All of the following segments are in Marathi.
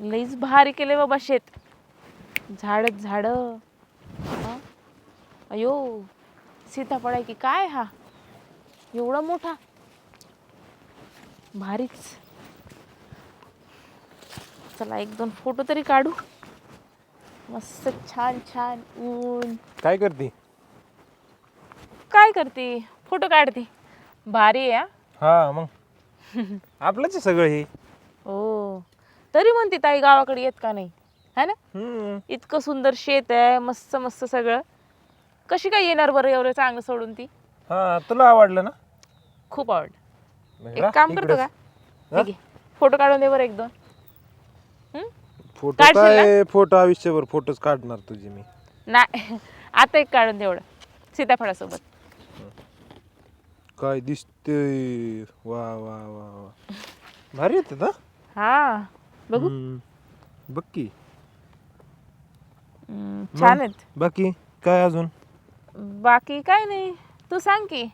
लईच भारी केले बाबा शेत. झाड झाड. अयो सीताफळ आहे की काय हा? एवढा मोठा? भारीच. चला एक दोन फोटो तरी काढू. मस्त छान छान ऊन. काय करते? काय करते? फोटो काढते. भारी आहे हा. हा मग. आपलंच आहे सगळं हे. हो. तरी म्हणते ताई गावाकडे येत का नाही? है ना? हम्म. इतकं सुंदर शेत आहे मस्त मस्त सगळं. कशी काय येणार बरं एवढं चांगलं सोडून ती? हा तुला आवडलं ना? खूप आवड मग एक काम करतो का? हा? फोटो काढून दे बरं एक दोन हम्म? फोटो काढशील काय? फोटो आयुष्यभर फोटोच काढणार तुझे मी. नाही आता एक काढून दे एवढं. सीताफळासोबत. काय दिसते वा वा वा वा. भारी येते ना? हा. बघू. बघ की. हम्म, छान आहेत. बाकी काय अजून? बाकी काय नाही. तू सांग की.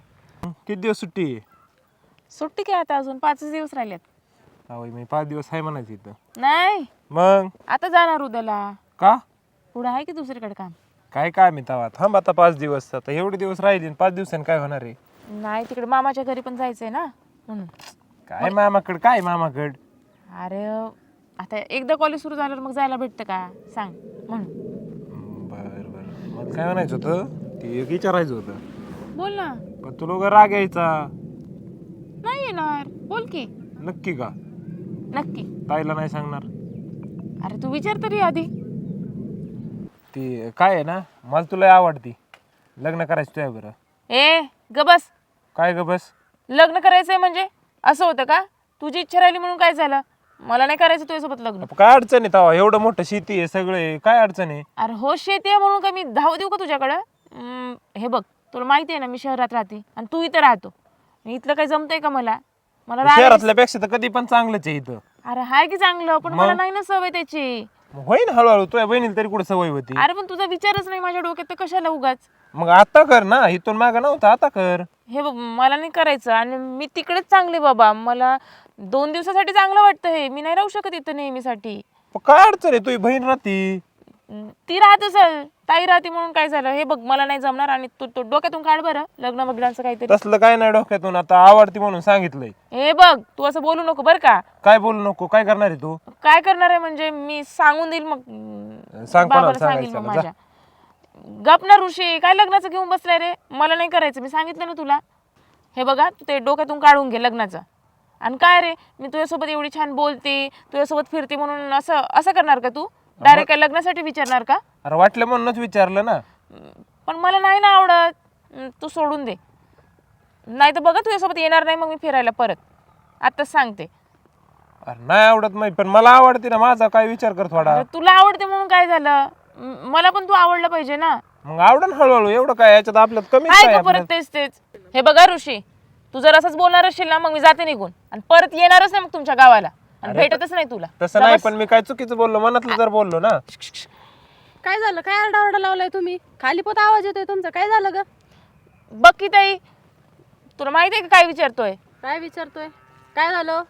किती दिवस सुट्टी आहे? सुट्टी काय आता अजून? पाचच दिवस राहिलेत. मी पाच दिवस आहे म्हणायचं इथं. नाही. मग? आता जाणार उद्याला. का? पुढं आहे की दुसरीकडे काम? काय काय मी तवा थांब आता पाच दिवस. आता एवढे दिवस राहिले आणि पाच दिवसांनी काय होणार आहे? नाही तिकडे मामाच्या घरी पण जायचंय ना म्हणून. काय मामाकड? काय मामाकड? अरे आता एकदा कॉलेज सुरू झाल्यावर मग जायला भेटतं का? सांग म्हणून. बर बर. मला काय म्हणायचं होतं? ते एक विचारायचं होतं. बोल ना. पण तुला उगा राग यायचा. नाही येणार. बोल की. नक्की का? नक्की. ताईला नाही सांगणार. अरे तू विचार तरी आधी. ती काय आहे ना? मला तुला आवडती. लग्न करायचं तुझ्या बरं ए ग बस. काय ग बस? लग्न करायचंय म्हणजे? असं होतं का? तुझी इच्छा राहिली म्हणून काय झालं? मला नाही करायचं तुझ्यासोबत लग्न. काय अडचण आहे तवा एवढं मोठं शेती आहे सगळे. काय अडचण आहे? अरे हो शेती आहे म्हणून का मी धाव देऊ का तुझ्याकडं? हे बघ तुला माहिती आहे ना मी शहरात राहते आणि तू इथं राहतो. इथलं काही जमतंय का मला? मला राहायला- शहरातल्यापेक्षा तर कधी पण चांगलंच आहे इथं. अरे हाय की चांगलं पण मला नाही ना सवय त्याची. मग होईन हळूहळू तुझ्या बहिणीला तरी कुठं सवय होती? अरे पण तुझा विचारच नाही माझ्या डोक्यात तर कशाला उगाच? मग आता कर ना इथून माग नव्हतं आता कर. हे बघ मला नाही करायचं आणि मी तिकडेच चांगले बाबा. मला दोन दिवसासाठी चांगलं वाटतं हे. मी नाही राहू शकत इथं नेहमीसाठी. मग काय अडचण आहे? तुझी बहीण राहती. ती राहत असेल. ताई राहते म्हणून काय झालं? हे बघ मला नाही जमणार आणि तू तो डोक्यातून काढ बरं. लग्न बघण्याचं काहीतरी. तसलं काय नाही डोक्यातून. आता आवडती म्हणून सांगितलंय. हे बघ तू असं बोलू नको बरं का. काय बोलू नको? काय करणार आहे तू? काय करणार आहे म्हणजे मी सांगून देईल मग. अं, सांग कोणाला बाबाला सांगेल सांगायचं जा. गप ना ऋषी काय लग्नाचं घेऊन बसलाय रे? मला नाही करायचं. मी सांगितलं ना तुला. हे बघा तू ते डोक्यातून काढून घे लग्नाचं. आणि काय रे? मी तुझ्यासोबत एवढी छान बोलते तुझ्यासोबत फिरते म्हणून असं असं करणार का तू? डायरेक्ट काय लग्नासाठी विचारणार का? अरे वाटलं म्हणूनच विचारलं ना. पण मला नाही ना आवडत. अं, तू सोडून दे. नाही तर बघा तुझ्यासोबत येणार नाही मग मी फिरायला परत. आत्ताच सांगते. अरे नाही आवडत नाही पण मला आवडते ना माझा काय विचार कर थोडा. अरे तुला आवडते म्हणून काय झालं? म- मला पण तू आवडलं पाहिजे ना. मग आवडन हळूहळू एवढं काय याच्यात आपल्यात कमी काय काय का परत तेच तेच? हे बघा ऋषी तू जर असंच बोलणार असशील ना मग मी जाते निघून. आणि परत येणारच नाही मग तुमच्या गावाला. आणि भेटतच नाही तुला. तसं नाही पण मी काय चुकीचं बोललो? मनातलं जर बोललो ना. काय झालं? काय आरडाओरडा लावलाय तुम्ही? खाली पोत आवाज येतोय तुमचा. काय झालं ग? बघ की ताई तुला माहिती आहे का काय विचारतोय? काय विचारतोय? काय झालं?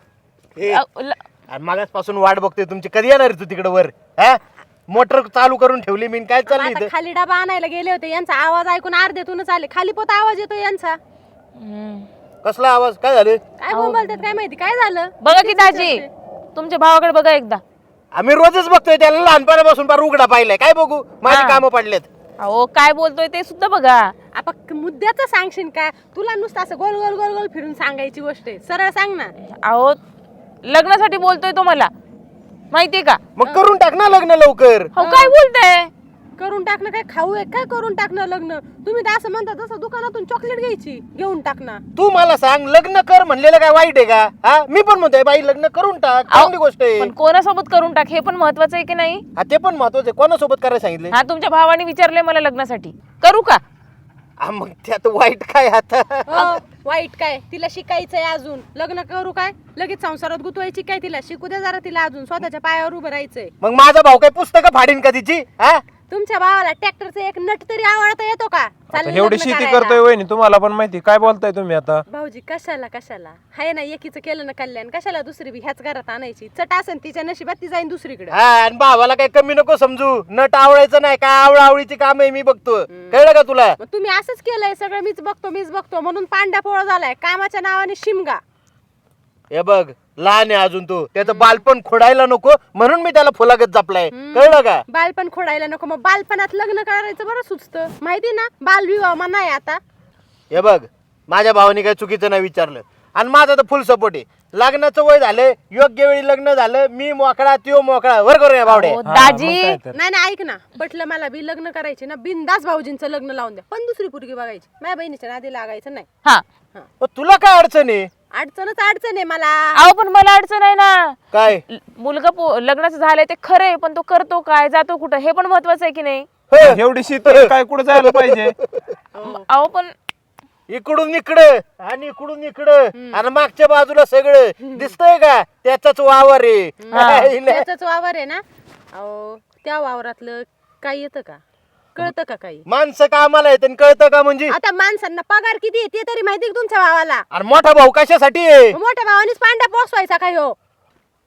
ए, अ, ल- अरे मागासपासून वाट बघतोय तुमची. कधी येणार तू तिकडे वर? हा? मोटर चालू करून ठेवली मी काय चालली आता इथं? खाली डबा आणायला गेले होते. यांचा आवाज ऐकून अर्ध्यातूनच आले. खाली पोत आवाज येतोय यांचा. हम्म. कसला आवाज? काय झालं? काय बोलतात? काय माहिती? काय झालं? बघा की दाजी तुमच्या भावाकडे बघा एकदा. आम्ही रोजच बघतोय त्याला लहानपणापासून फार उघडा पाहिलाय. काय बघू? माझी हा. कामं पडलेत. अहो काय बोलतोय ते सुद्धा बघा. आपण मुद्द्याचं सांगशील का? तुला नुसतं असं गोल गोल गोल गोल फिरून सांगायची गोष्ट आहे. सरळ सांग ना. अहो लग्नासाठी बोलतोय तो मला माहितीये का? मग करून टाक ना लग्न लवकर. हो काय बोलताय? करून टाकणं काय खाऊ आहे? काय करून टाकणं लग्न? तुम्ही तर असं म्हणता तसं दुकानातून चॉकलेट घ्यायची घेऊन टाकणं. तू मला सांग लग्न कर म्हणलेलं काय वाईट आहे का? हा? मी पण म्हणतोय बाई लग्न करून टाक चांगली गोष्ट आहे. पण कोणासोबत करून टाक हे पण महत्वाचं आहे की नाही? हा ते पण महत्वाचं आहे. कोणासोबत करायला सांगितले? हा तुमच्या भावाने विचारलंय मला लग्नासाठी. करू का? हा, मग त्यात वाईट काय आता? हो, वाईट काय? तिला शिकायचंय अजून. लग्न करू काय? लगेच संसारात गुतवायची काय तिला? शिकू दे जरा तिला अजून. स्वतःच्या पायावर उभं राहायचंय. मग माझा भाऊ काय पुस्तकं फाडीन का तिची? हा? तुमच्या भावाला ट्रॅक्टरचा एक नट तरी आवडता येतो का? आता चाललंय एवढी लग्न शेती करायला. करतोय वहिनी तुम्हाला पण माहिती काय बोलताय तुम्ही आता? भाऊजी कशाला कशाला? हाय ना एकीचं केलं ना कल्याण. कशाला दुसरी बी ह्याच घरात आणायची? चट असेल तिच्या नशिबात ती जाईन दुसरीकडे. हा आणि भावाला काही कमी नको समजू. नट आवडायचं नाही काय आवड आवडीची काम आहे मी बघतो. कळलं का तुला? मग तुम्ही असंच केलंय सगळं मीच बघतो मीच बघतो म्हणून पांड्या पोळ झालाय. कामाच्या नावाने शिमगा. हे बघ लहान आहे अजून तू. त्याचं बालपण खोडायला नको म्हणून मी त्याला फुलागत जपलाय. कळलं का? बालपण खोडायला नको मग बालपणात लग्न करायचं बरं सुचतं. माहिती ना बालविवाह मना आहे आता. हे बघ माझ्या भावाने काही चुकीचं नाही विचारलं. आणि माझा तर फुल सपोर्ट आहे. लग्नाचं वय झालं योग्य वेळी लग्न झालं मी मोकळा त्यो मोकळा. वर करू अहो, हा, मग दाजी. नाही नाही ऐक ना. पटलं मला बी लग्न करायचे ना बिनदास भाऊजींचं लग्न लावून द्या. पण दुसरी पोरगी बघायची. माझ्या बहिणीच्या नादी लागायचं नाही. हा. तुला काय अडचण आहे? अडचणच अडचण आहे मला. अहो पण मला अडचण आहे ना. काय? ल- मुलगा पो- लग्नाचं झालंय ते खरं आहे पण तो करतो काय जातो कुठं हे पण महत्वाचं आहे की नाही? एवढी शेती आहे, काय कुठं जायला पाहिजे? अहो पण इकडून इकडं. आणि इकडून इकडं. आणि मागच्या बाजूला सगळं. दिसतंय का? त्याचाच वावर आहे. त्याचाच वावर आहे ना? अहो त्या वावरातलं काही येतं का? कळतं का काही? माणसं कामाला येत कळतं का म्हणजे? आता माणसांना पगार किती आहे ते तरी माहिती का तुमच्या भावाला? आणि मोठा भाऊ कशासाठी आहे? मोठ्या भावानेच पांड्या पोसवायचा काय हो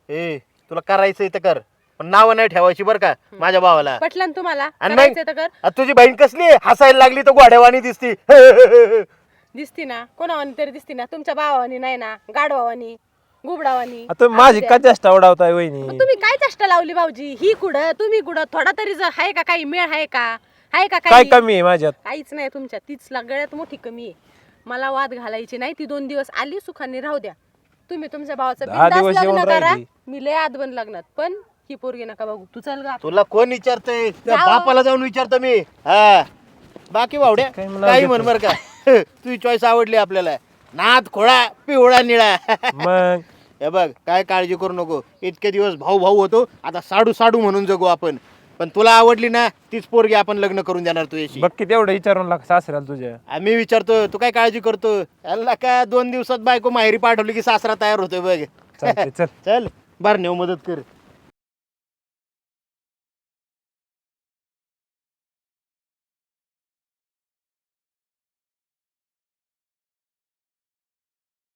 ए तुला करायचंय तर कर पण नावं नाही ठेवायची बरं का माझ्या भावाला. पटलं ना तुम्हाला? आणि तर कर. तुझी बहीण कसली आहे? हसायला लागली तर घोड्यावानी दिसती. दिसती ना? कोणावानी तरी दिसती ना? तुमच्या भावानी नाही ना? गाडवावानी गुबडावानी आता माझी का चेष्टा उडावताय वहिनी? तुम्ही काय चेष्टा लावली भाऊजी? ही कुठं? तुम्ही कुठं? थोडा तरी जर आहे का काही? मेळ आहे का? आहे का काय काही? कमी आहे माझ्यात? काहीच नाही तुमच्या. तीच गळ्यात मोठी कमी आहे. मला वाद घालायची नाही. ती दोन दिवस आली सुखाने राहू द्या. तुम्ही तुमच्या भावाचं दहा बिनधास्त दिवस येऊन लग्न करा. राहिली. मी लय आदबन लग्नात. पण ही पोरगी नका बघू. तू चल गा. तुला कोण विचारतंय? त्या जाओ. बापाला जाऊन विचारतो मी. हा. बाकी काय म्हणावं काही? म्हण बर का. तुझी चॉईस आवडली आपल्याला. नाद खोळा पिवळा निळा. मग? हे बघ काय काळजी करू नको. इतके दिवस भाऊ भाऊ होतो. आता साडू साडू म्हणून जगू आपण. पण तुला आवडली ना तीच पोरगी आपण लग्न करून देणार तुझ्याशी बघ किती एवढं विचारून लाग सासऱ्याला तुझ्या. आम्ही विचारतो तू काय काळजी करतो? याला काय दोन दिवसात बायको माहेरी पाठवली की सासरा तयार होतोय बघ. चालतंय, चल. चल बार नेऊ मदत कर.